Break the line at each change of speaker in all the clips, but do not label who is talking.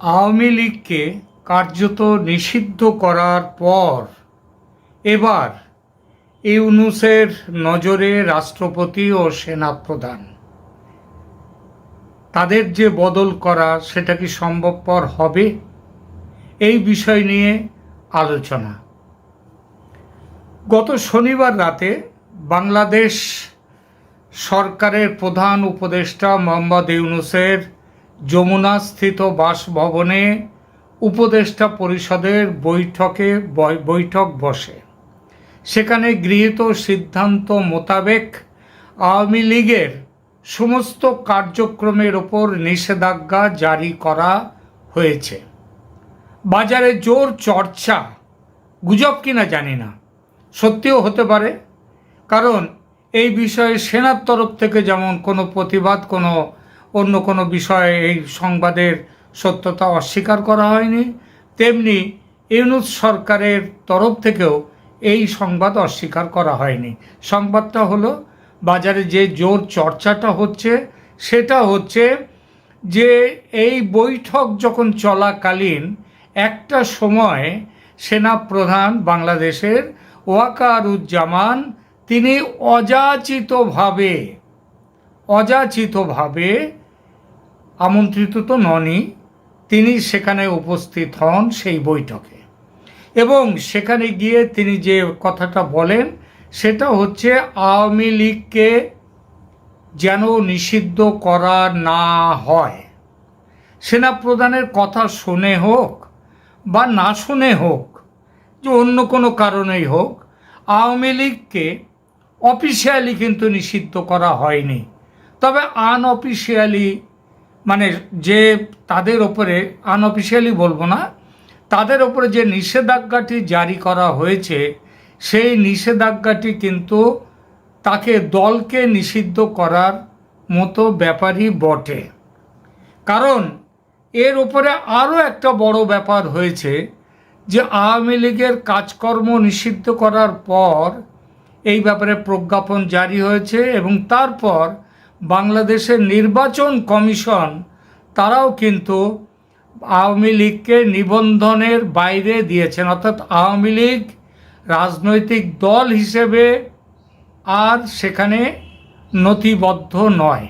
আওয়ামী লীগকে কার্যত নিষিদ্ধ করার পর এবার ইউনুসের নজরে রাষ্ট্রপতি ও সেনাপ্রধান। তাদের যে বদল করা, সেটা কি সম্ভবপর হবে? এই বিষয় নিয়ে আলোচনা। গত শনিবার রাতে বাংলাদেশ সরকারের প্রধান উপদেষ্টা মোহাম্মদ ইউনুসের যমুনাস্থিত বাসভবনে উপদেষ্টা পরিষদের বৈঠকে বৈঠক বসে। সেখানে গৃহীত সিদ্ধান্ত মোতাবেক আওয়ামী লীগের সমস্ত কার্যক্রমের ওপর নিষেধাজ্ঞা জারি করা হয়েছে। বাজারে জোর চর্চা, গুজব কিনা জানি না, সত্যিও হতে পারে। কারণ এই বিষয়ে সেনার তরফ থেকে যেমন কোনো প্রতিবাদ, কোনো অন্য কোনো বিষয়ে এই সংবাদের সত্যতা অস্বীকার করা হয়নি। তেমনি ইউনুস সরকারের তরফ থেকেও এই সংবাদ অস্বীকার করা হয়নি। সংবাদটা হলো, বাজারে যে জোর চর্চাটা হচ্ছে, সেটা হচ্ছে যে এই বৈঠক যখন চলাকালীন, একটা সময় সেনাপ্রধান বাংলাদেশের ওয়াকারুজ্জামান, তিনি অযাচিতভাবে অযাচিতভাবে আমন্ত্রিত তো ননই তিনি সেখানে উপস্থিত হন সেই বৈঠকে। এবং সেখানে গিয়ে তিনি যে কথাটা বলেন, সেটা হচ্ছে আওয়ামী লীগকে যেন নিষিদ্ধ করা না হয়। সেনাপ্রধানের কথা শুনে হোক বা না শুনে হোক, যে অন্য কোনো কারণেই হোক, আওয়ামী লীগকে অফিসিয়ালি কিন্তু নিষিদ্ধ করা হয়নি। তবে আনঅফিসিয়ালি মানে যে তাদের ওপরে আনঅফিসিয়ালি বলব না, তাদের ওপরে যে নিষেধাজ্ঞাটি জারি করা হয়েছে, সেই নিষেধাজ্ঞাটি কিন্তু তাকে দলকে নিষিদ্ধ করার মতো ব্যাপারই বটে। কারণ এর উপরে আরও একটা বড় ব্যাপার হয়েছে যে আওয়ামী লীগের কাজকর্ম নিষিদ্ধ করার পর এই ব্যাপারে প্রজ্ঞাপন জারি হয়েছে এবং তারপর বাংলাদেশের নির্বাচন কমিশন, তারাও কিন্তু আওয়ামী লীগকে নিবন্ধনের বাইরে দিয়েছেন। অর্থাৎ আওয়ামী লীগ রাজনৈতিক দল হিসেবে আর সেখানে নথিবদ্ধ নয়।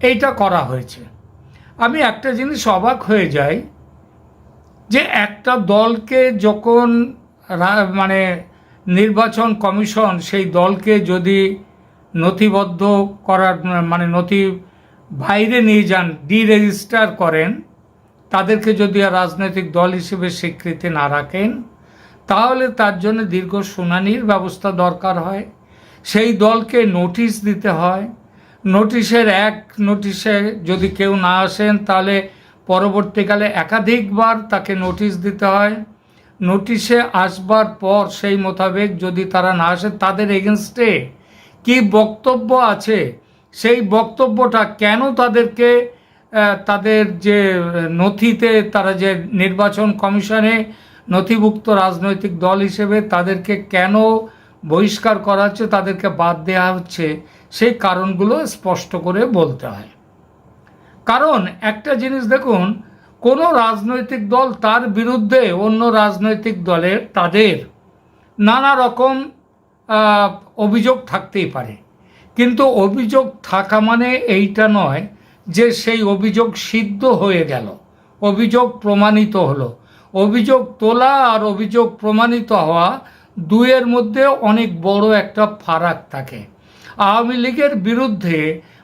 এইটা করা হয়েছে। আমি একটা জিনিস অবাক হয়ে যাই যে একটা দলকে যখন মানে নির্বাচন কমিশন সেই দলকে যদি নথিবদ্ধ করার মানে নথি বাইরে নিয়ে যান, ডিরেজিস্টার করেন, তাদেরকে যদি আর রাজনৈতিক দল হিসেবে স্বীকৃতি না রাখেন, তাহলে তার জন্য দীর্ঘ শুনানির ব্যবস্থা দরকার হয়। সেই দলকে নোটিশ দিতে হয়। নোটিশের এক নোটিশে যদি কেউ না আসেন, তাহলে পরবর্তীকালে একাধিকবার তাকে নোটিশ দিতে হয়। নোটিশে আসবার পর সেই মোতাবেক যদি তারা না আসে, তাদের এগেনস্টে কি বক্তব্য আছে? সেই বক্তব্যটা কেন তাদেরকে তাদের যে নথিতে তারা যে নির্বাচন কমিশনে নথিভুক্ত রাজনৈতিক দল হিসেবে তাদেরকে কেন বহিষ্কার করা হচ্ছে, তাদেরকে বাদ দেওয়া হচ্ছে, সেই কারণগুলো স্পষ্ট করে বলতে হয়। কারণ একটা জিনিস দেখুন, কোনো রাজনৈতিক দল তার বিরুদ্ধে অন্য রাজনৈতিক দলের তাদের নানা রকম অভিযোগ থাকতেই পারে। কিন্তু অভিযোগ থাকা মানে এইটা নয় যে সেই অভিযোগ সিদ্ধ হয়ে গেল। অভিযোগ প্রমাণিত হলো। অভিযোগ তোলা আর অভিযোগ প্রমাণিত হওয়া দুয়ের মধ্যে অনেক বড় একটা ফারাক থাকে। আওয়ামী লীগের বিরুদ্ধে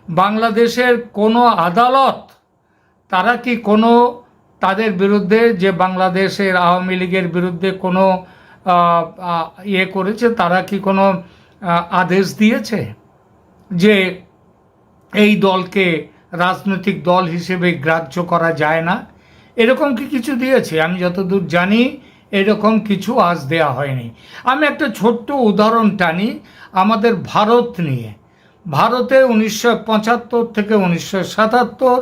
বাংলাদেশের কোনো আদালত, তারা কি কোনো তাদের বিরুদ্ধে যে বাংলাদেশের আওয়ামী লীগের বিরুদ্ধে কোনো ইয়ে করেছে, তারা কি কোনো আদেশ দিয়েছে যে এই দলকে রাজনৈতিক দল হিসেবে গ্রাহ্য করা যায় না? এরকম কি কিছু দিয়েছে? আমি যতদূর জানি, এরকম কিছু আজ দেয়া হয়নি। আমি একটা ছোট্ট উদাহরণ টানি আমাদের ভারত নিয়ে। ভারতে উনিশশো পঁচাত্তর থেকে উনিশশো সাতাত্তর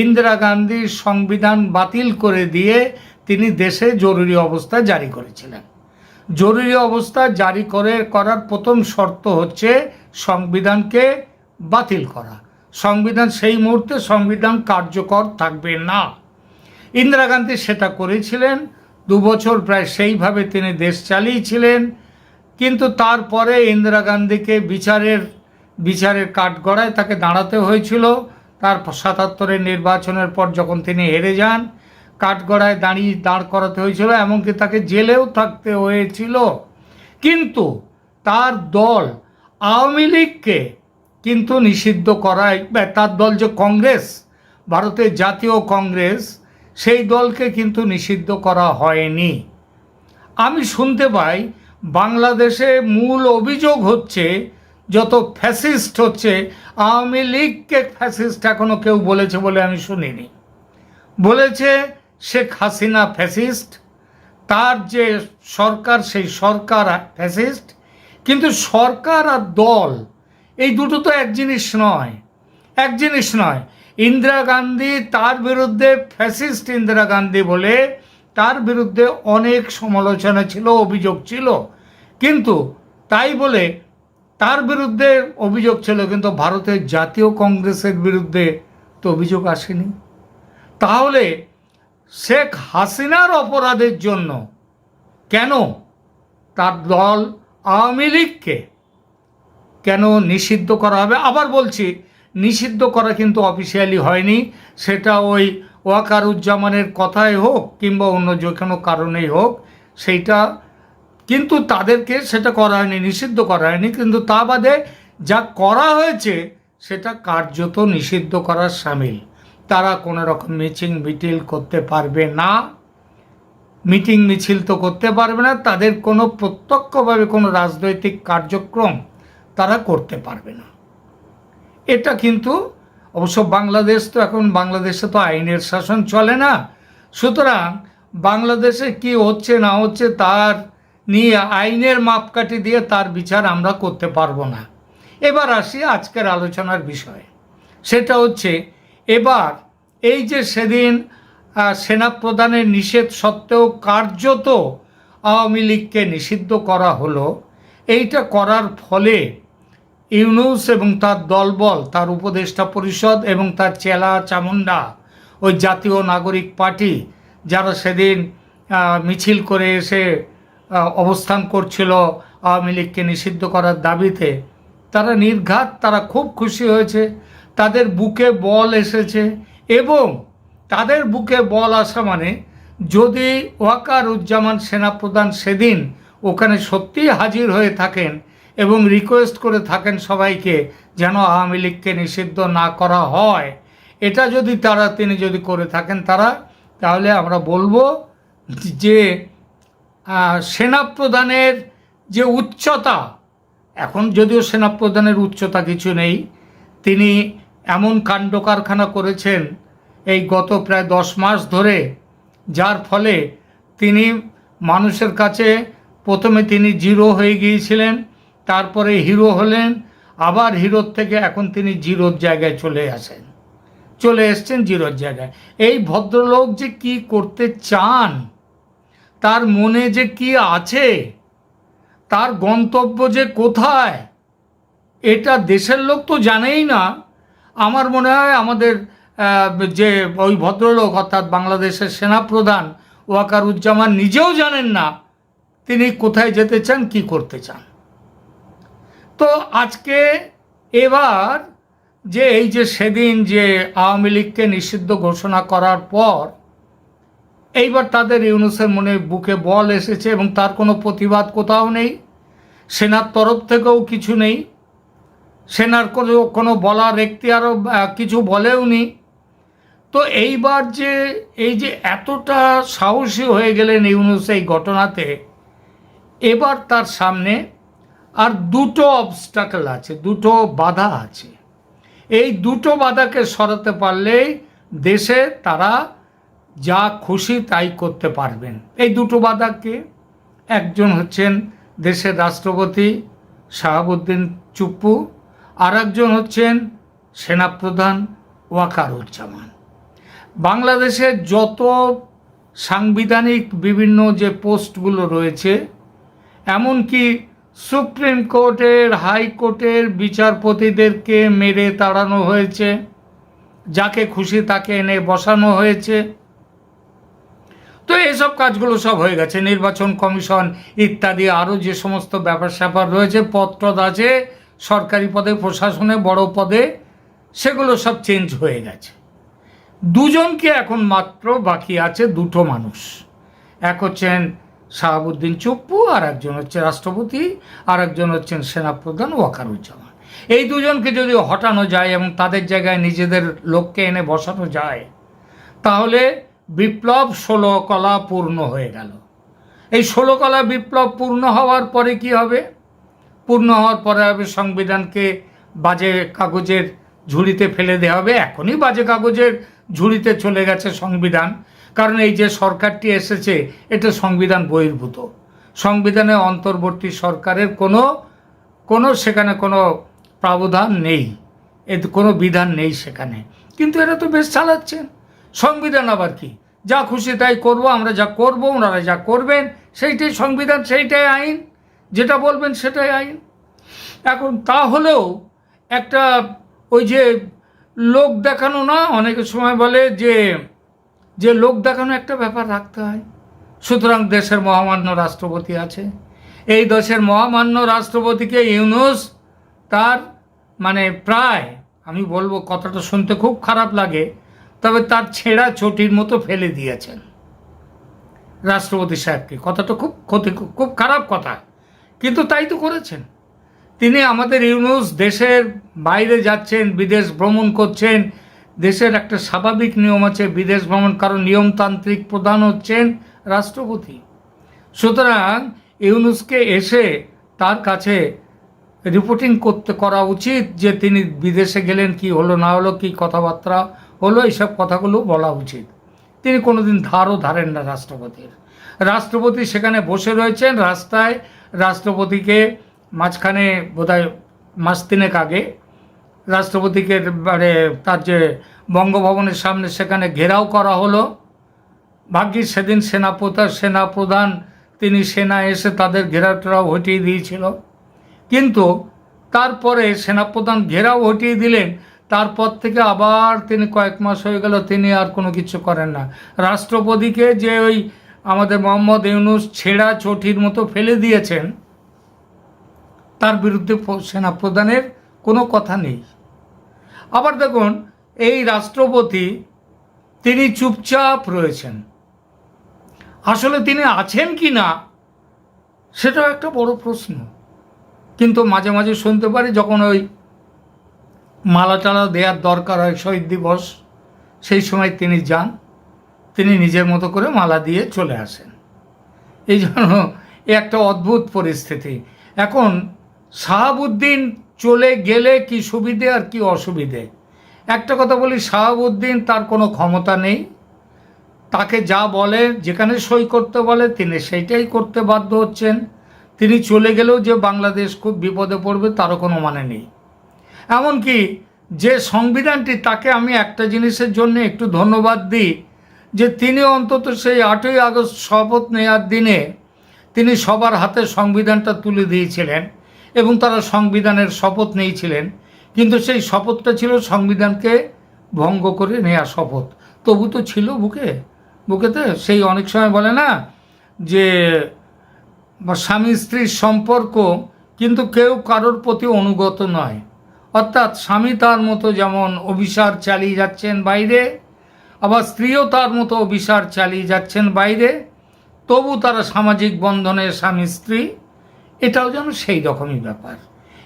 ইন্দিরা গান্ধী সংবিধান বাতিল করে দিয়ে তিনি দেশে জরুরি অবস্থা জারি করেছিলেন। জরুরি অবস্থা জারি করে, করার প্রথম শর্ত হচ্ছে সংবিধানকে বাতিল করা। সংবিধান সেই মুহূর্তে সংবিধান কার্যকর থাকবে না। ইন্দিরা গান্ধী সেটা করেছিলেন, দু বছর প্রায় সেইভাবে তিনি দেশ চালিয়েছিলেন, কিন্তু তারপরে ইন্দিরা গান্ধীকে বিচারের বিচারের কাঠগড়ায় তাকে দাঁড়াতে হয়েছিল। তার সাতাত্তরের নির্বাচনের পর যখন তিনি হেরে যান কাঠগড়ায় দাঁড়িয়ে দাঁড় করাতে হয়েছিল, এমনকি তাকে জেলেও থাকতে হয়েছিল। কিন্তু তার দল আওয়ামী লীগকে কিন্তু নিষিদ্ধ করায় তার দল যে কংগ্রেস, ভারতের জাতীয় কংগ্রেস, সেই দলকে কিন্তু নিষিদ্ধ করা হয়নি। আমি শুনতে পাই, বাংলাদেশে মূল অভিযোগ হচ্ছে, যত ফ্যাসিস্ট হচ্ছে, আওয়ামী লীগকে ফ্যাসিস্ট এখনও কেউ বলেছে বলে আমি শুনিনি। বলেছে শেখ হাসিনা ফ্যাসিস্ট, তার যে সরকার, সেই সরকার ফ্যাসিস্ট, কিন্তু সরকার আর দল, এই দুটো তো এক জিনিস নয়। এক জিনিস নয়, ইন্দিরা গান্ধী তার বিরুদ্ধে ফ্যাসিস্ট ইন্দিরা গান্ধী বলে তার বিরুদ্ধে অনেক সমালোচনা ছিল, অভিযোগ ছিল। কিন্তু তাই বলে তার বিরুদ্ধে অভিযোগ ছিল, কিন্তু ভারতের জাতীয় কংগ্রেসের বিরুদ্ধে তো অভিযোগ আসেনি। তাহলে শেখ হাসিনার অপরাধের জন্য কেন তার দল আওয়ামী লীগকে কেন নিষিদ্ধ করা হবে? আবার বলছি, নিষিদ্ধ করা কিন্তু অফিসিয়ালি হয়নি। সেটা ওই ওয়াকারুজ্জামানের কথাই হোক কিংবা অন্য যে কোনো কারণেই হোক, সেইটা কিন্তু তাদেরকে সেটা করা হয়নি, নিষিদ্ধ করা হয়নি। কিন্তু তা বাদে যা করা হয়েছে, সেটা কার্যত নিষিদ্ধ করার সামিল। তারা কোনো রকম মিচিং মিটিল করতে পারবে না। মিটিং মিছিল তো করতে পারবে না, তাদের কোনো প্রত্যক্ষভাবে কোনো রাজনৈতিক কার্যক্রম তারা করতে পারবে না। এটা কিন্তু অবশ্য বাংলাদেশ তো এখন, বাংলাদেশে তো আইনের শাসন চলে না। সুতরাং বাংলাদেশে কি হচ্ছে না হচ্ছে তার নিয়ে আইনের মাপকাঠি দিয়ে তার বিচার আমরা করতে পারব না। এবার আসি আজকের আলোচনার বিষয়ে। সেটা হচ্ছে এবার এই যে সেদিন আহ, সেনা প্রধানের নিষেধ সত্ত্বেও কার্যত আওয়ামী লীগকে নিষিদ্ধ করা হলো এইটা করার ফলে ইউনুস এবং তার দলবল তার উপদেষ্টা পরিষদ এবং তার চেলা চামুন্ডা ওই জাতীয় নাগরিক পার্টি যারা সেদিন মিছিল করে এসে অবস্থান করছিল আওয়ামী লীগকে নিষিদ্ধ করার দাবিতে তারা নির্ঘাত তারা খুব খুশি হয়েছে। তাদের বুকে বল এসেছে এবং তাদের বুকে বল আসা মানে যদি ওয়াকার উজ্জামান সেনাপ্রধান সেদিন ওখানে সত্যিই হাজির হয়ে থাকেন এবং রিকোয়েস্ট করে থাকেন সবাইকে যেন আওয়ামী লীগকে নিষিদ্ধ না করা হয়, এটা যদি তারা, তিনি যদি করে থাকেন তারা, তাহলে আমরা বলব যে সেনাপ্রধানের যে উচ্চতা, এখন যদিও সেনাপ্রধানের উচ্চতা কিছু নেই, তিনি এমন কাণ্ড কারখানা করেছেন এই গত প্রায় দশ মাস ধরে, যার ফলে তিনি মানুষের কাছে প্রথমে তিনি জিরো হয়ে গিয়েছিলেন, তারপরে হিরো হলেন, আবার হিরোর থেকে এখন তিনি জিরোর জায়গায় চলে আসেন। চলে এসছেন জিরোর জায়গায়। এই ভদ্রলোক যে কি করতে চান, তার মনে যে কি আছে, তার গন্তব্য যে কোথায়, এটা দেশের লোক তো জানেই না। আমার মনে হয় আমাদের যে ওই ভদ্রলোক অর্থাৎ বাংলাদেশের সেনাপ্রধান ওয়াকারুজ্জামান নিজেও জানেন না তিনি কোথায় যেতে চান, কি করতে চান। তো আজকে এবার যে এই যে সেদিন যে আওয়ামী লীগকে নিষিদ্ধ ঘোষণা করার পর এইবার তাদের ইউনুসের মনে বুকে বল এসেছে এবং তার কোনো প্রতিবাদ কোথাও নেই, সেনার তরফ থেকেও কিছু নেই। সেনার কোনো কোনো বলার এখতিয়ারও কিছু বলেও নি। তো এইবার যে এই যে এতটা সাহসী হয়ে গেলেন ইউনুস এই ঘটনাতে, এবার তার সামনে আর দুটো অবস্টাকল আছে, দুটো বাধা আছে। এই দুটো বাধাকে সরাতে পারলেই দেশে তারা যা খুশি তাই করতে পারবেন। এই দুটো বাধাকে একজন হচ্ছেন দেশের রাষ্ট্রপতি শাহাবুদ্দিন চুপ্পু আর একজন হচ্ছেন সেনাপ্রধান ওয়াকারুজ্জামান। বাংলাদেশের যত সাংবিধানিক বিভিন্ন যে পোস্টগুলো রয়েছে, এমনকি সুপ্রিম কোর্টের হাইকোর্টের বিচারপতিদেরকে মেরে তাড়ানো হয়েছে, যাকে খুশি তাকে এনে বসানো হয়েছে। তো এসব কাজগুলো সব হয়ে গেছে। নির্বাচন কমিশন ইত্যাদি আরও যে সমস্ত ব্যাপার স্যাপার রয়েছে পত্রদ আছে সরকারি পদে, প্রশাসনে, বড় পদে, সেগুলো সব চেঞ্জ হয়ে গেছে। দুজনকে এখন মাত্র বাকি আছে দুটো মানুষ। এক হচ্ছেন শাহাবুদ্দিন চুপ্পু, আর একজন হচ্ছে রাষ্ট্রপতি, আর একজন হচ্ছেন সেনাপ্রধান ওয়াকারুজ্জামান। এই দুজনকে যদি হটানো যায় এবং তাদের জায়গায় নিজেদের লোককে এনে বসানো যায়, তাহলে বিপ্লব ষোলো কলা পূর্ণ হয়ে গেল। এই ষোলো কলা বিপ্লব পূর্ণ হওয়ার পরে কি হবে? পূর্ণ হওয়ার পরে হবে সংবিধানকে বাজে কাগজের ঝুড়িতে ফেলে দেওয়া হবে। এখনই বাজে কাগজের ঝুড়িতে চলে গেছে সংবিধান। কারণ এই যে সরকারটি এসেছে, এটা সংবিধান বহির্ভূত। সংবিধানে অন্তর্বর্তী সরকারের কোনো কোনো সেখানে কোনো প্রাবধান নেই। এতে কোনো বিধান নেই সেখানে। কিন্তু এরা তো বেশ চালাচ্ছেন। সংবিধান আবার কি? যা খুশি তাই করব, আমরা যা করব, ওনারা যা করবেন, সেইটাই সংবিধান, সেইটাই আইন। যেটা বলবেন সেটাই আইন। এখন তাহলেও একটা ওই যে লোক দেখানো না অনেকের সময় বলে যে যে লোক দেখানো একটা ব্যাপার রাখতে হয়। সুতরাং দেশের মহামান্য রাষ্ট্রপতি আছে। এই দেশের মহামান্য রাষ্ট্রপতিকে ইউনুস তার মানে প্রায়, আমি বলব কথাটা শুনতে খুব খারাপ লাগে, তবে তার ছেঁড়া চটির মতো ফেলে দিয়েছেন। রাষ্ট্রপতি সাহেবকে। কথাটা খুব ক্ষতি, খুব খারাপ কথা। কিন্তু তাই তো করেছেন। তিনি আমাদের ইউনুস দেশের বাইরে যাচ্ছেন, বিদেশ ভ্রমণ করছেন, দেশের একটা স্বাভাবিক নিয়ম আছে, বিদেশ ভ্রমণ কারণ নিয়মতান্ত্রিক প্রধান হচ্ছেন রাষ্ট্রপতি। সুতরাং ইউনুসকে এসে তার কাছে রিপোর্টিং করতে করা উচিত যে তিনি বিদেশে গেলেন, কি হলো, না হলো, কি কথাবার্তা হলো, এইসব কথাগুলো বলা উচিত। তিনি কোনোদিন ধারও ধারেন না রাষ্ট্রপতির। রাষ্ট্রপতি সেখানে বসে রয়েছেন, রাস্তায় রাষ্ট্রপতিকে মাঝখানে বোধহয় মাস তিনেক আগে রাষ্ট্রপতিকে মানে তার যে বঙ্গভবনের সামনে সেখানে ঘেরাও করা হলো। ভাগ্যিস সেদিন সেনাপ্রধান সেনাপ্রধান, তিনি সেনা এসে তাদের ঘেরাওটেরাও হটিয়ে দিয়েছিল। কিন্তু তারপরে সেনাপ্রধান ঘেরাও হটিয়ে দিলেন, তারপর থেকে আবার তিনি কয়েক মাস হয়ে গেল, তিনি আর কোনো কিছু করেন না। রাষ্ট্রপতিকে যে ওই আমাদের মোহাম্মদ ইউনুস ছেঁড়া চটির মতো ফেলে দিয়েছেন, তার বিরুদ্ধে সেনা সেনাপ্রধানের কোনো কথা নেই। আবার দেখুন, এই রাষ্ট্রপতি তিনি চুপচাপ রয়েছেন। আসলে তিনি আছেন কি না, সেটাও একটা বড় প্রশ্ন। কিন্তু মাঝে মাঝে শুনতে পারি যখন ওই মালা টালা দেওয়ার দরকার হয় শহীদ দিবস, সেই সময় তিনি যান। তিনি নিজের মতো করে মালা দিয়ে চলে আসেন। এই জন্য এ একটা অদ্ভুত পরিস্থিতি। এখন শাহাবুদ্দিন চলে গেলে কি সুবিধে আর কি অসুবিধে? একটা কথা বলি, শাহাবুদ্দিন তার কোনো ক্ষমতা নেই। তাকে যা বলে, যেখানে সই করতে বলে, তিনি সেইটাই করতে বাধ্য হচ্ছেন। তিনি চলে গেলেও যে বাংলাদেশ খুব বিপদে পড়বে, তারও কোনো মানে নেই। এমনকি যে সংবিধানটি, তাকে আমি একটা জিনিসের জন্য একটু ধন্যবাদ দিই যে তিনি অন্তত সেই আটই আগস্ট শপথ নেওয়ার দিনে তিনি সবার হাতে সংবিধানটা তুলে দিয়েছিলেন এবং তারা সংবিধানের শপথ নিয়েছিলেন। কিন্তু সেই শপথটা ছিল সংবিধানকে ভঙ্গ করে নেওয়া শপথ। তবু তো ছিল বুকে, বুকেতে। সেই অনেক সময় বলে না যে স্বামী স্ত্রীর সম্পর্ক কিন্তু কেউ কারোর প্রতি অনুগত নয়। অর্থাৎ স্বামী তার মতো যেমন অভিসার চালিয়ে যাচ্ছেন বাইরে আবার স্ত্রীও তার মতো অভিসার চালিয়ে যাচ্ছেন বাইরে। তবু তারা সামাজিক বন্ধনে স্বামী, স্ত্রী, এটাও যেন সেই রকমই ব্যাপার।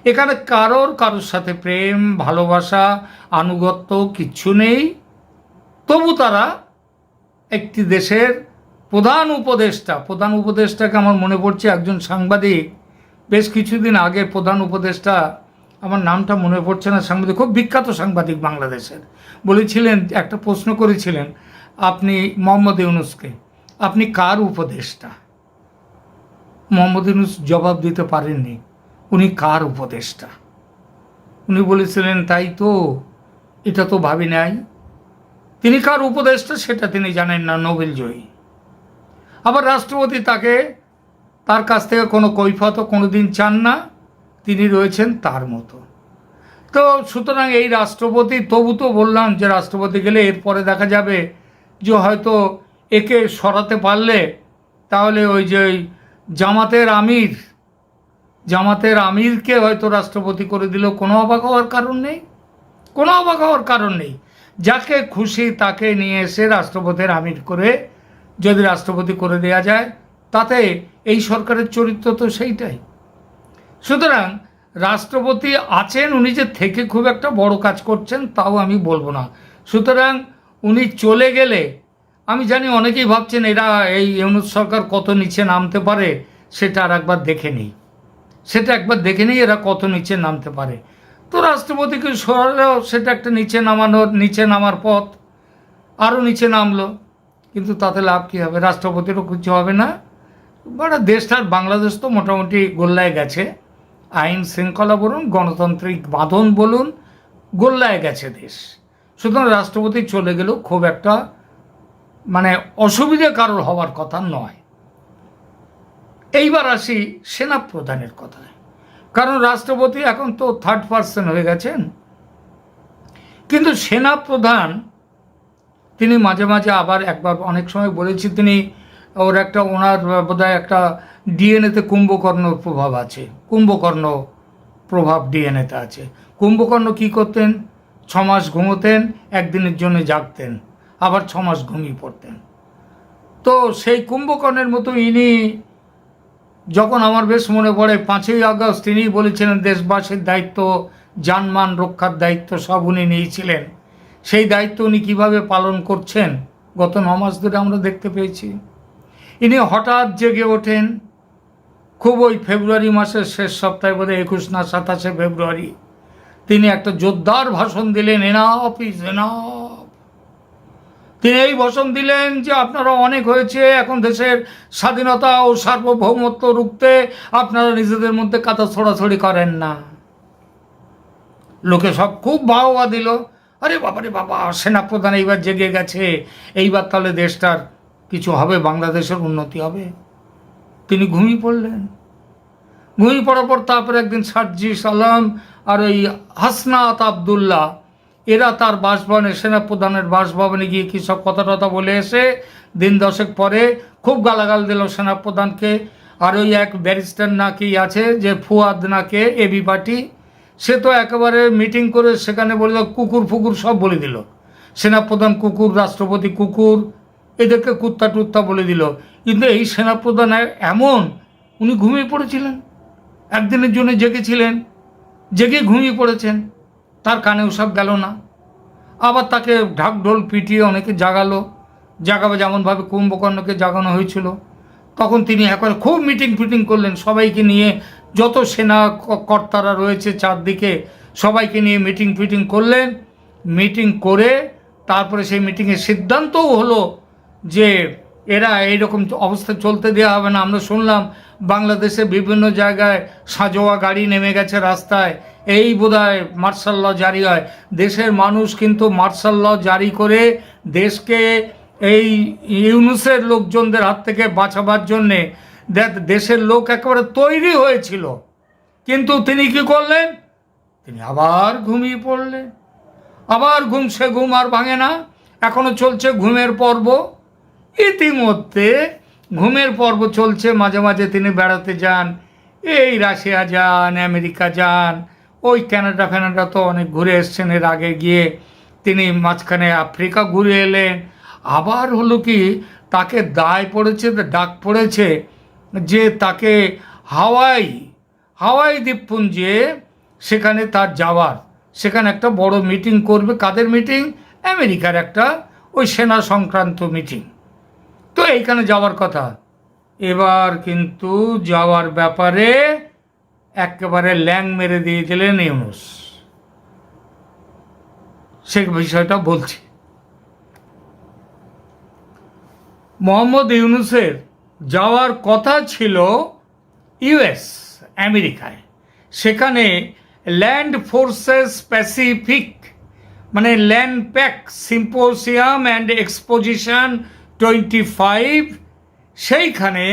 এখানে কারোর কারোর সাথে প্রেম, ভালোবাসা, আনুগত্য কিচ্ছু নেই। তবু তারা একটি দেশের প্রধান উপদেষ্টা, প্রধান উপদেষ্টাকে আমার মনে পড়ছে একজন সাংবাদিক। বেশ কিছুদিন আগে প্রধান উপদেষ্টা আমার নামটা মনে পড়ছে না, সাংবাদিক, খুব বিখ্যাত সাংবাদিক বাংলাদেশের। বলেছিলেন, একটা প্রশ্ন করেছিলেন, আপনি মোহাম্মদ ইউনুসকে, আপনি কার উপদেষ্টা? মোহাম্মদ ইউনুস জবাব দিতে পারেননি, উনি কার উপদেষ্টা? উনি বলেছিলেন, তাই তো, এটা তো ভাবি নাই। তিনি কার উপদেষ্টা সেটা তিনি জানেন না, নোবেল জয়ী। আবার রাষ্ট্রপতি তাকে, তার কাছ থেকে কোনো কৈফত কোনো দিন চান না তিনি রয়েছেন তার মতো। তো সুতরাং এই রাষ্ট্রপতি, তবু তো বললাম যে রাষ্ট্রপতি গেলে এরপরে দেখা যাবে যে হয়তো একে সরাতে পারলে তাহলে ওই যে জামাতের আমির, জামাতের আমিরকে হয়তো রাষ্ট্রপতি করে দিল। কোনো অবাক হওয়ার কারণ নেই। কোনো অবাক হওয়ার কারণ নেই। যাকে খুশি তাকে নিয়ে এসে রাষ্ট্রপতির আমির করে যদি রাষ্ট্রপতি করে দেয়া যায়, তাতে এই সরকারের চরিত্র তো সেইটাই। সুতরাং রাষ্ট্রপতি আছেন, উনি যে থেকে খুব একটা বড় কাজ করছেন তাও আমি বলব না। সুতরাং উনি চলে গেলে, আমি জানি অনেকেই ভাবছেন এরা এই ইউনুস সরকার কত নিচে নামতে পারে, সেটা আর একবার দেখে নিই। সেটা একবার দেখে নিই এরা কত নিচে নামতে পারে। তো রাষ্ট্রপতিকে সরালেও সেটা একটা নিচে নামানোর নিচে নামার পথ, আরও নিচে নামলো। কিন্তু তাতে লাভ কী হবে? রাষ্ট্রপতিরও কিছু হবে না। বাট দেশটার বাংলাদেশ তো মোটামুটি গোল্লায় গেছে। আইন শৃঙ্খলা বলুন, গণতান্ত্রিক বাঁধন বলুন, গোল্লায় গেছে দেশ। সুতরাং রাষ্ট্রপতি চলে গেলেও খুব একটা মানে অসুবিধে কারোর হওয়ার কথা নয়। এইবার আসি সেনা প্রধানের কথায়। কারণ রাষ্ট্রপতি এখন তো থার্ড পার্সন হয়ে গেছেন। কিন্তু সেনা প্রধান, তিনি মাঝে মাঝে আবার একবার অনেক সময় বলেছি, তিনি ওর একটা ওনার বোধহয় একটা ডিএনএতে কুম্ভকর্ণর প্রভাব আছে। কুম্ভকর্ণ প্রভাব ডিএনএতে আছে। কুম্ভকর্ণ কি করতেন? ছ মাস ঘুমোতেন, একদিনের জন্য জাগতেন, আবার ছ মাস ঘুমিয়ে পড়তেন। তো সেই কুম্ভকর্ণের মতো ইনি যখন আমার বেশ মনে পড়ে, পাঁচই আগস্ট তিনি বলেছিলেন, দেশবাসীর দায়িত্ব যানমান রক্ষার দায়িত্ব সব উনি নিয়েছিলেন। সেই দায়িত্ব উনি কীভাবে পালন করছেন? গত ন মাস ধরে আমরা দেখতে পেয়েছি। ইনি হঠাৎ জেগে ওঠেন। খুব ওই ফেব্রুয়ারি মাসের শেষ সপ্তাহে বোধহয় একুশ না সাতাশে ফেব্রুয়ারি। তিনি একটা জোরদার ভাষণ দিলেন এনাফ ইজ এনাফ তিনি এই ভাষণ দিলেন যে, আপনারা অনেক হয়েছে, এখন দেশের স্বাধীনতা ও সার্বভৌমত্ব রুখতে আপনারা নিজেদের মধ্যে কাতা ছড়াছড়ি করেন না। লোকে সব খুব বাহবা দিল, আরে বাবারে বাবা, সেনাপ্রধান এইবার জেগে গেছে, এইবার তাহলে দেশটার কিছু হবে, বাংলাদেশের উন্নতি হবে। তিনি ঘুমিয়ে পড়লেন। ঘুমিয়ে পড়ার পর তারপরে একদিন সার্জি সালাম আর ওই হাসনাত আবদুল্লাহ, এরা তার বাসভবনে, সেনাপ্রধানের বাসভবনে গিয়ে কী সব কথা টথা বলে এসে দিন দশেক পরে খুব গালাগাল দিল সেনাপ্রধানকে। আর ওই এক ব্যারিস্টার নাকি আছে, যে ফুয়াদ নাকে এবি পার্টি, সে তো একেবারে মিটিং করে সেখানে বলল কুকুর ফুকুর সব বলে দিল। সেনাপ্রধান কুকুর, রাষ্ট্রপতি কুকুর এদেরকে কুত্তা টুত্তা বলে দিল। কিন্তু এই সেনাপ্রধান এমন, উনি ঘুমিয়ে পড়েছিলেন। একদিনের জন্য জেগেছিলেন, জেগে ঘুমিয়ে পড়েছেন। তার কানে ওসব গেল না। আবার তাকে ঢাকঢোল পিটিয়ে অনেকে জাগালো। জাগাবে যেমনভাবে কুম্ভকর্ণকে জাগানো হয়েছিল। তখন তিনি এখন খুব মিটিং ফিটিং করলেন সবাইকে নিয়ে। যত সেনা কর্তারা রয়েছে চারদিকে, সবাইকে নিয়ে মিটিং ফিটিং করলেন। মিটিং করে তারপরে সেই মিটিংয়ের সিদ্ধান্তও হলো যে এরা এইরকম অবস্থা চলতে দেওয়া হবে না। আমরা শুনলাম বাংলাদেশে বিভিন্ন জায়গায় সাজোয়া গাড়ি নেমে গেছে রাস্তায়। এই বোধহয় মার্শাল ল জারি হয়। দেশের মানুষ কিন্তু মার্শাল ল জারি করে দেশকে এই ইউনুসের লোকজনদের হাত থেকে বাঁচাবার জন্যে দে- দেশের লোক একেবারে তৈরি হয়েছিল। কিন্তু তিনি কি করলেন? তিনি আবার ঘুমিয়ে পড়লেন। আবার ঘুম সে ঘুম আর ভাঙে না। এখনও চলছে ঘুমের পর্ব। ইতিমধ্যে ঘুমের পর্ব চলছে, মাঝে মাঝে তিনি বেড়াতে যান। এই রাশিয়া যান, আমেরিকা যান, ওই কানাডা ফ্যানাডা তো অনেক ঘুরে এসছেন এর আগে গিয়ে। তিনি মাঝখানে আফ্রিকা ঘুরে এলেন। আবার হলো কি, তাকে দায় পড়েছে, ডাক পড়েছে যে তাকে হাওয়াই হাওয়াই দ্বীপপুঞ্জে সেখানে তার যাওয়ার। সেখানে একটা বড় মিটিং করবে। কাদের মিটিং আমেরিকার একটা ওই সেনা সংক্রান্ত মিটিং তো এইখানে যাওয়ার কথা। এবার কিন্তু যাওয়ার ব্যাপারে একেবারে ল্যাং মেরে দিয়ে দিলেন ইউনুস। সে বিষয়টা বলছি। মোহাম্মদ ইউনুসের যাওয়ার কথা ছিল ইউএস, আমেরিকায়। সেখানে ল্যান্ড ফোর্সেস প্যাসিফিক মানে land pac, symposium and exposition twenty five সেইখানে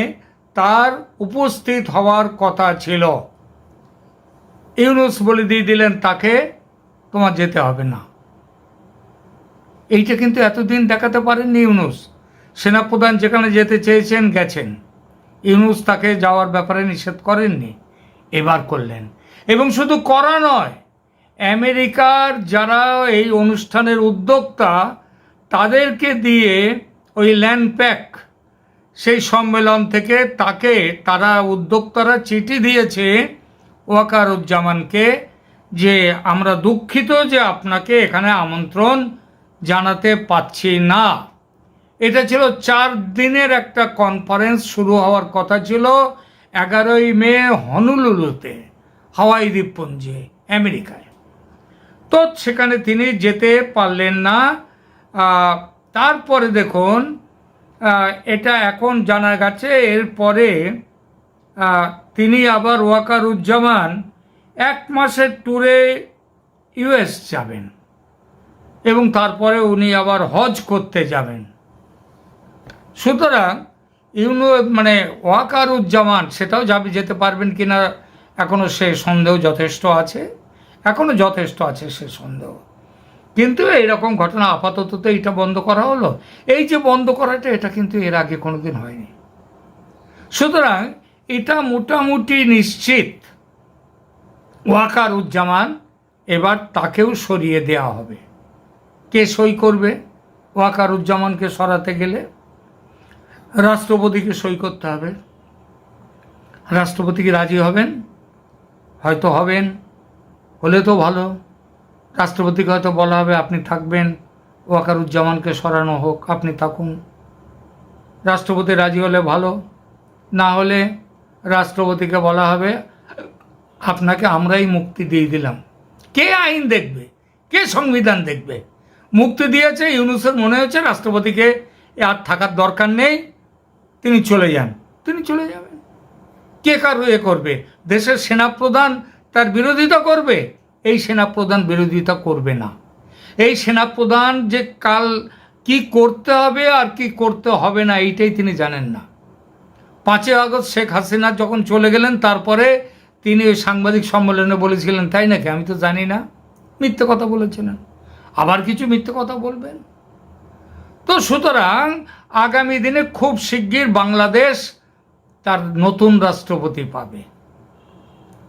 তার উপস্থিত হওয়ার কথা ছিল। ইউনুস বলে দিয়ে দিলেন, তাকে তোমার যেতে হবে না। এইটা কিন্তু এতদিন দেখাতে পারেননি ইউনুস। সেনাপ্রধান যেখানে যেতে চেয়েছেন, গেছেন। ইউনুস তাকে যাওয়ার ব্যাপারে নিষেধ করেননি, এবার করলেন। এবং শুধু করা নয়, আমেরিকার যারা এই অনুষ্ঠানের উদ্যোক্তা, তাদেরকে দিয়ে ওই ল্যান্ড প্যাক, সেই সম্মেলন থেকে তাকে তারা উদ্যোক্তারা চিঠি দিয়েছে ওয়াকারুজ্জামানকে যে আমরা দুঃখিত যে আপনাকে এখানে আমন্ত্রণ জানাতে পাচ্ছি না। এটা ছিল চার দিনের একটা কনফারেন্স শুরু হওয়ার কথা ছিল এগারোই মে হনুলুলুতে, হাওয়াই দ্বীপপুঞ্জে, আমেরিকায়। তো সেখানে তিনি যেতে পারলেন না তারপরে দেখুন এটা এখন জানা গেছে, এরপরে তিনি আবার ওয়াকারুজ্জামান এক মাসের ট্যুরে ইউএস যাবেন এবং তারপরে উনি আবার হজ করতে যাবেন। সুতরাং, ইউনো মানে ওয়াকারুজ্জামান, সেটাও যাবে, যেতে পারবেন কিনা এখনও সে সন্দেহ যথেষ্ট আছে। এখনও যথেষ্ট আছে সে সন্দেহ। কিন্তু এইরকম ঘটনা আপাতত তো এটা বন্ধ করা হলো। এই যে বন্ধ করাটা, এটা কিন্তু এর আগে কোনো দিন হয়নি। সুতরাং এটা মোটামুটি নিশ্চিত ওয়াকারুজ্জামান এবার তাকেও সরিয়ে দেওয়া হবে। কে সই করবে? ওয়াকারুজ্জামানকে সরাতে গেলে রাষ্ট্রপতিকে সই করতে হবে। রাষ্ট্রপতি কি রাজি হবেন? হয়তো হবেন, হলে তো ভালো। রাষ্ট্রপতিকে হয়তো বলা হবে, আপনি থাকবেন, ওয়াকারুজ্জামানকে সরানো হোক, আপনি থাকুন। রাষ্ট্রপতি রাজি হলে ভালো, না হলে রাষ্ট্রপতিকে বলা হবে, আপনাকে আমরাই মুক্তি দিয়ে দিলাম। কে আইন দেখবে? কে সংবিধান দেখবে? মুক্তি দিয়েছে ইউনুসের, মনে হচ্ছে রাষ্ট্রপতিকে আর থাকার দরকার নেই, তিনি চলে যান। তিনি চলে যাবেন। কে কার এ করবে? দেশের সেনাপ্রধান তার বিরোধিতা করবে? এই সেনাপ্রধান বিরোধিতা করবে না। এই সেনাপ্রধান যে কাল কি করতে হবে আর কি করতে হবে না, এইটাই তিনি জানেন না। পাঁচই আগস্ট শেখ হাসিনা যখন চলে গেলেন, তারপরে তিনি ওই সাংবাদিক সম্মেলনে বলেছিলেন, তাই নাকি? আমি তো জানি না। মিথ্যে কথা বলেছিলেন। আবার কিছু মিথ্যে কথা বলবেন? তো সুতরাং আগামী দিনে খুব শিগগির বাংলাদেশ তার নতুন রাষ্ট্রপতি পাবে,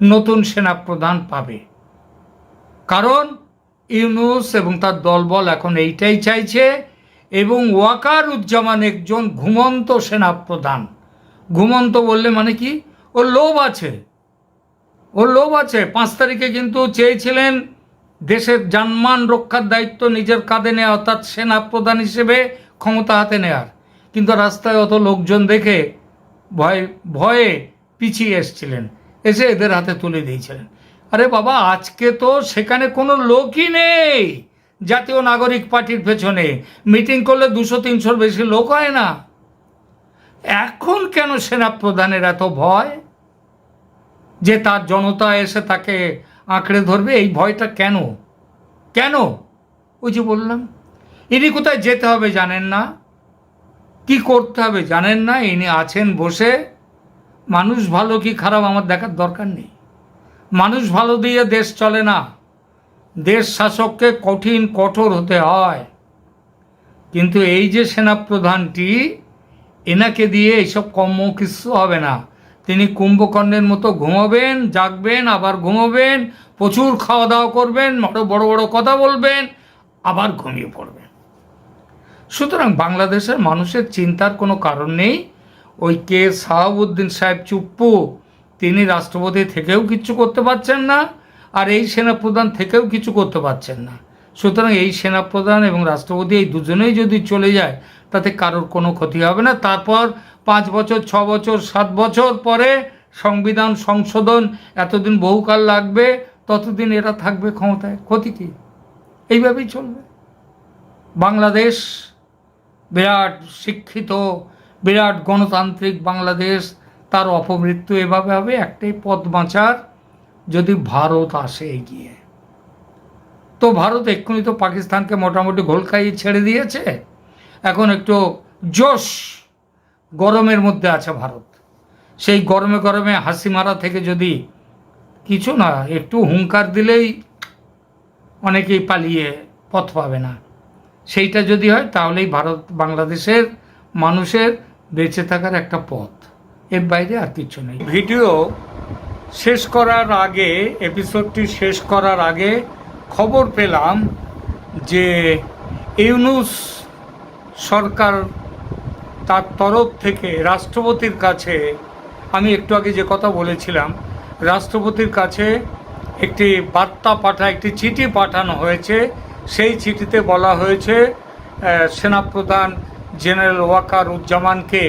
নতুন সেনাপ্রধান পাবে। কারণ ইউনুস এবং তার দলবল এখন এইটাই চাইছে এবং ওয়াকার উজ্জামান একজন ঘুমন্ত সেনাপ্রধান। ঘুমন্ত বললে মানে কি? ওর লোভ আছে। ওর লোভ আছে। পাঁচ তারিখে কিন্তু চেয়েছিলেন দেশের জানমান রক্ষার দায়িত্ব নিজের কাঁধে নেওয়া অর্থাৎ সেনা প্রধান হিসেবে ক্ষমতা হাতে নেওয়ার কিন্তু রাস্তায় অত লোকজন দেখে ভয়, ভয়ে পিছিয়ে এসছিলেন। এসে এদের হাতে তুলে দিয়েছিলেন। আরে বাবা, আজকে তো সেখানে কোনো লোকই নেই। জাতীয় নাগরিক পার্টির পেছনে। মিটিং করলে দুশো, তিনশোর বেশি লোক হয় না। এখন কেন সেনা প্রধানের এত ভয়? যে তার জনতা এসে তাকে আঁকড়ে ধরবে, এই ভয়টা কেন? কেন? ওই যে বললাম। ইনি কোথায় যেতে হবে জানেন না। কি করতে হবে জানেন না। ইনি আছেন বসে। মানুষ ভালো কি খারাপ আমার দেখার দরকার নেই। মানুষ ভালো দিয়ে দেশ চলে না। দেশ শাসককে কঠিন, কঠোর হতে হয়। কিন্তু এই যে সেনাপ্রধানটি, এনাকে দিয়ে এইসব কম্ম কিছু হবে না। তিনি কুম্ভকর্ণের মতো ঘুমাবেন, জাগবেন, আবার ঘুমাবেন, প্রচুর খাওয়া দাওয়া করবেন বড় বড় কথা বলবেন, আবার ঘুমিয়ে পড়বেন। সুতরাং বাংলাদেশের মানুষের চিন্তার কোনো কারণ নেই। ওই কে সাহাবুদ্দিন সাহেব চুপ্পু তিনি রাষ্ট্রপতি থেকেও কিছু করতে পারছেন না, আর এই সেনাপ্রধান থেকেও কিছু করতে পারছেন না। সুতরাং এই সেনাপ্রধান এবং রাষ্ট্রপতি এই দুজনেই যদি চলে যায়, তাতে কারোর কোনো ক্ষতি হবে না। তারপর পাঁচ বছর, ছ বছর, সাত বছর পরে সংবিধান সংশোধন এতদিন বহুকাল লাগবে, ততদিন এরা থাকবে ক্ষমতায়। ক্ষতি কী? এইভাবেই চলবে। বাংলাদেশ, বিরাট শিক্ষিত, বিরাট গণতান্ত্রিক বাংলাদেশ তার অপমৃত্যু এভাবে হবে, একটাই পথ বাঁচার যদি ভারত আসে এগিয়ে। তো ভারত এক্ষুনি তো পাকিস্তানকে মোটামুটি ঘোল খাইয়ে ছেড়ে দিয়েছে। এখন একটু জোশ গরমের মধ্যে আছে ভারত। সেই গরমে গরমে হাসি মারা থেকে যদি কিছু না, একটু হুঙ্কার দিলেই অনেকেই পালিয়ে পথ পাবে না। সেইটা যদি হয়, তাহলেই ভারত বাংলাদেশের মানুষের বেঁচে থাকার একটা পথ। এর বাইরে আর কিছু নেই। ভিডিও শেষ করার আগে এপিসোডটি শেষ করার আগে খবর পেলাম যে ইউনুস সরকার তার তরফ থেকে রাষ্ট্রপতির কাছে, আমি একটু আগে যে কথা বলেছিলাম, রাষ্ট্রপতির কাছে একটি বার্তা পাঠা, একটি চিঠি পাঠানো হয়েছে। সেই চিঠিতে বলা হয়েছে সেনাপ্রধান জেনারেল ওয়াকার উজ্জামানকে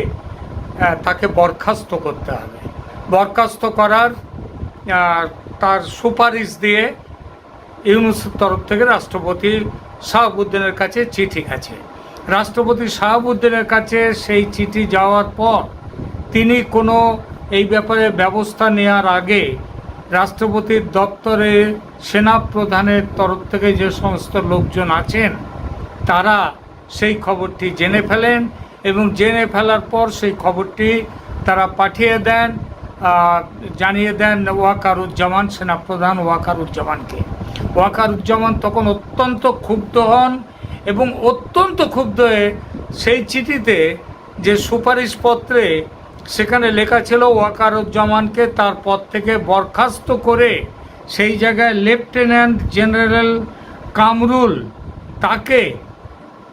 তাকে বরখাস্ত করতে হবে। বরখাস্ত করার তার সুপারিশ দিয়ে ইউনুসের তরফ থেকে রাষ্ট্রপতি শাহাবুদ্দিনের কাছে চিঠি গেছে। রাষ্ট্রপতি শাহাবুদ্দিনের কাছে সেই চিঠি যাওয়ার পর তিনি কোনো এই ব্যাপারে ব্যবস্থা নেওয়ার আগে রাষ্ট্রপতির দপ্তরে সেনা প্রধানের তরফ থেকে যে সমস্ত লোকজন আছেন, তারা সেই খবরটি জেনে ফেলেন এবং জেনে ফেলার পর সেই খবরটি তারা পাঠিয়ে দেন জানিয়ে দেন ওয়াকারুজ্জামান, সেনাপ্রধান ওয়াকারুজ্জামানকে। ওয়াকারুজ্জামান তখন অত্যন্ত ক্ষুব্ধ হন এবং অত্যন্ত ক্ষুব্ধ হয়ে সেই চিঠিতে যে সুপারিশপত্রে সেখানে লেখা ছিল, ওয়াকারুজ্জামানকে তার পদ থেকে বরখাস্ত করে সেই জায়গায় লেফটেন্যান্ট জেনারেল কামরুল তাকে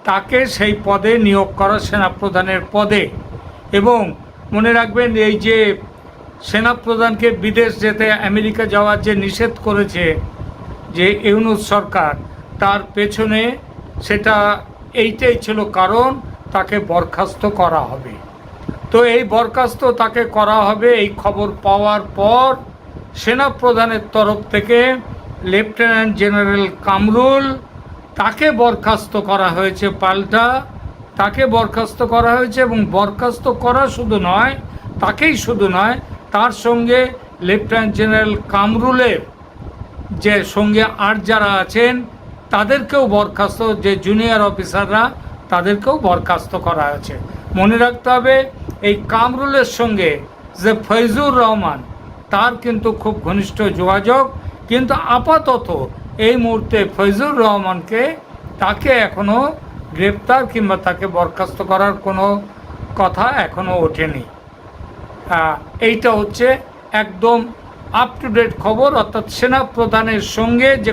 তাকে সেই পদে নিয়োগ করা সেনাপ্রধানের পদে। এবং মনে রাখবেন, এই যে সেনাপ্রধানকে বিদেশ যেতে আমেরিকা যাওয়ার যে নিষেধ করেছে যে ইউনুস সরকার, তার পেছনে সেটা এইটাই ছিল কারণ তাকে বরখাস্ত করা হবে। তো এই বরখাস্ত তাকে করা হবে, এই খবর পাওয়ার পর সেনাপ্রধানের তরফ থেকে লেফটেন্যান্ট জেনারেল কামরুল তাকে বরখাস্ত করা হয়েছে পাল্টা, তাকে বরখাস্ত করা হয়েছে এবং বরখাস্ত করা শুধু নয়, তাকেই শুধু নয়, তার সঙ্গে লেফটেন্যান্ট জেনারেল কামরুলের যে সঙ্গে আর যারা আছেন, তাদেরকেও বরখাস্ত, যে জুনিয়র অফিসাররা, তাদেরকেও বরখাস্ত করা হয়েছে। মনে রাখতে হবে, এই কামরুলের সঙ্গে যে ফৈজুর রহমান, তার কিন্তু খুব ঘনিষ্ঠ যোগাযোগ, কিন্তু আপাতত এই মুহূর্তে ফৈজুর রহমানকে তাকে এখনও গ্রেপ্তার কিংবা তাকে বরখাস্ত করার কোনো কথা এখনও ওঠেনি। এইটা হচ্ছে একদম আপ টু ডেট খবর, অর্থাৎ সেনা প্রধানের সঙ্গে যে